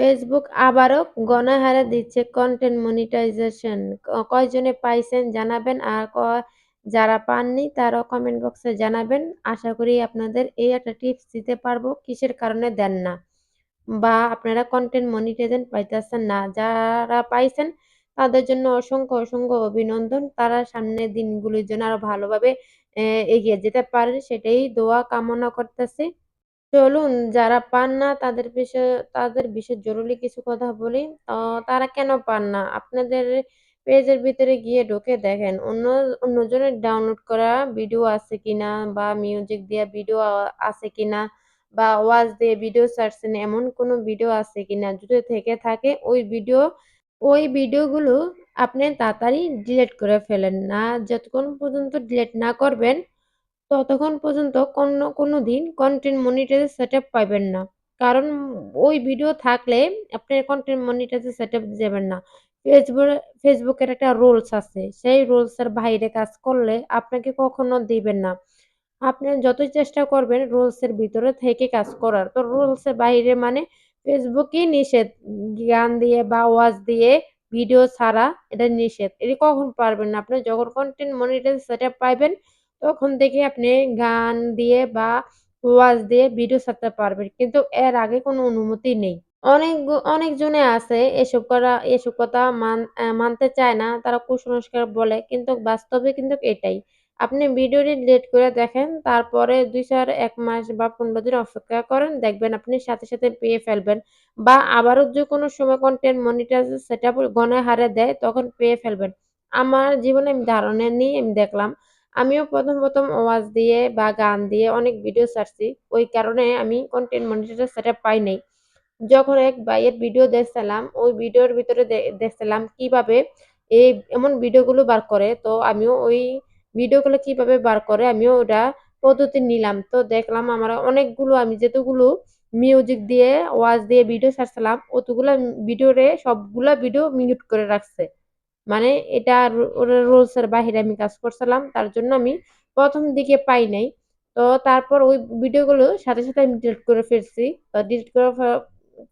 Facebook আবারও গণহারে দিচ্ছে কন্টেন্ট মনিটাইজেশন। কয়জনে পাইছেন জানাবেন আর যারা পাননি তারাও কমেন্ট বক্সে জানাবেন। আশা করি আপনাদের এই একটা টিপস দিতে পারব কিসের কারণে দেন না। বা আপনারা কন্টেন্ট মনিটাইজেশন পাইতেছেন না। যারা পাইছেন তাদের জন্য অসংখ্য, অসংখ্য অভিনন্দন। তারা সামনের দিনগুলির জন্য আরও ভালোভাবে এগিয়ে যেতে পারেন সেটাই দোয়া কামনা করতেছি। চলুন, যারা পান না তাদের বিষয়ে তাদের বিষয়ে জরুরি কিছু কথা বলি। তারা কেন পান না? আপনাদের পেজের ভিতরে গিয়ে ঢুকে দেখেন, অন্য, অন্যজনের ডাউনলোড করা ভিডিও আছে কিনা বা মিউজিক দেয়া ভিডিও আছে কিনা বা ওয়াজ দিয়ে ভিডিও ছাড়ছেন এমন কোনো ভিডিও আছে কিনা? যদি থেকে থাকে, ওই ভিডিও ওই ভিডিওগুলো আপনি তাড়াতাড়ি ডিলিট করে ফেলেন। না, যতক্ষণ পর্যন্ত ডিলিট না করবেন ততক্ষণ পর্যন্ত কোনো কোনোদিন কন্টেন্ট মনিটাইজেশন সেটআপ পাইবেন না। কারণ ওই ভিডিও থাকলে আপনি কন্টেন্ট মনিটাইজেশন সেটআপ যাবেন না। ফেসবুকে ফেসবুকের একটা রুলস আছে। সেই রুলসের বাইরে কাজ করলে আপনাকে কখনো দিবেন না। আপনি যতই চেষ্টা করবেন রুলসের ভিতরে থেকে কাজ করার। তো রুলসের বাইরে মানে ফেসবুকই নিষেধ। গান দিয়ে বা ওয়াজ দিয়ে ভিডিও ছাড়া এটা নিষেধ। এটা কখন পারবেন না। আপনি যখন কন্টেন্ট মনিটাইজেশন সেটআপ পাইবেন তখন থেকে আপনি গান দিয়ে বা ওয়াজ দিয়ে ভিডিও ছাড়তে পারবেন। কিন্তু এর আগে কোনো অনুমতি নেই। অনেক অনেকজনে আছে এসব করা এসব কথা মান মানতে চায় না। তারা কুসংস্কার বলে কিন্তু বাস্তবে কিন্তু এটাই। আপনি ভিডিওটি ডিলিট করে দেখেন তারপরে ২-৪ ১ মাস বা ১৫ দিন অপেক্ষা করেন দেখবেন আপনি সাথে, সাথে পেয়ে ফেলবেন। বা আবারও যে কোনো সময় কন্টেন্ট মনিটাইজেশন গণে হারে দেয় তখন পেয়ে ফেলবেন। আমার জীবনে আমি ধারণা নিয়ে আমি দেখলাম। আমিও ১ম, ১ম ওয়াজ দিয়ে বা গান দিয়ে অনেক ভিডিও ছাড়ছি। ওই কারণে আমি কন্টেন্ট মনিটাইজেশন সেটআপ পাই নাই। যখন এক ভাইয়ের ভিডিও দেখছিলাম ওই ভিডিওর ভিতরে দেখছিলাম কীভাবে এই এমন ভিডিওগুলো বার করে তো আমিও ওই ভিডিওগুলো কীভাবে বার করে আমিও ওটা পদ্ধতি নিলাম। তো দেখলাম আমার অনেকগুলো আমি যতগুলো মিউজিক দিয়ে ওয়াজ দিয়ে ভিডিও ছাড়ছিলাম অতগুলা ভিডিওরে সবগুলা ভিডিও মিউট করে রাখছে। মানে এটা রুলসের বাহিরে আমি কাজ করছিলাম। তার জন্য আমি প্রথম দিকে পাই নাই। তো তারপর ওই ভিডিওগুলো সাথে, সাথে আমি ডিলিট করে ফেলছি। তো ডিলিট করে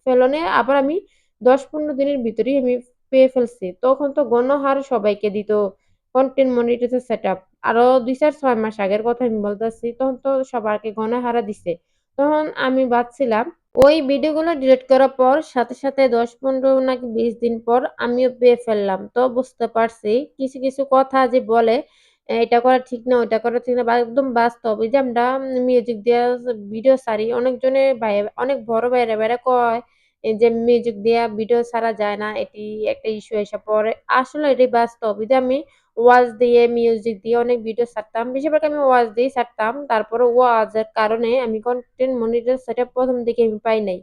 ফেলনে আবার আমি দশ পনেরো দিনের ভিতরেই আমি পেয়ে ফেলছি। তখন তো গণহার সবাইকে দিত কন্টেন্ট মনিটাইজেশন সেটআপ। আরও ২-৪-৬ মাস আগের কথা আমি বলতেছি। তখন তো সবাইকে গণহারে দিছে। তখন আমি ভাবছিলাম ওই ভিডিওগুলো ডিলিট করার পর সাথে, সাথে দশ পনেরো নাকি ২০ দিন পর আমিও পেয়ে ফেললাম। তো বুঝতে পারছি কিছু, কিছু কথা যে বলে এটা করা ঠিক না, ওইটা করা ঠিক না বা একদম বাস্তব। এই যে আমরা মিউজিক দিয়া ভিডিও ছাড়ি অনেকজনে ভাই অনেক বড় ভাইয়েরা, ভাইয়েরা কয় যে মিউজিক দেওয়া ভিডিও ছাড়া যায় না। এটি একটা ইস্যু এসে পড়ে। আসলে এটাই বাস্তব। যে আমি ওয়াজ দিয়ে মিউজিক দিয়ে অনেক ভিডিও ছাড়তাম। বেশিরভাগ আমি ওয়াজ দিয়ে ছাড়তাম। তারপরে ওয়াজের কারণে আমি কন্টেন্ট মনিটাইজেশন সেটআপ ১ম দিকে আমি পাই নাই।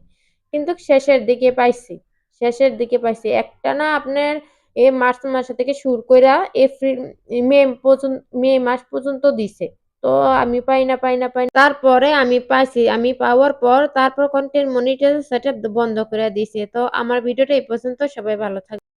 কিন্তু শেষের দিকে পাইছি। শেষের দিকে পাইছি। একটা না আপনার এই মার্চ মাসে থেকে শুরু কইরা এপ্রিল মে পর্যন্ত মে মাস পর্যন্ত দিছে। তো আমি পাই না, পাই না, পাই তারপরে আমি পাইছি। আমি পাওয়ার পর তারপর কন্টেন্ট মনিটাইজেশন সেটআপ বন্ধ করে দিছে। তো আমার ভিডিওটা এই পর্যন্ত। সবাই ভালো থাকবেন।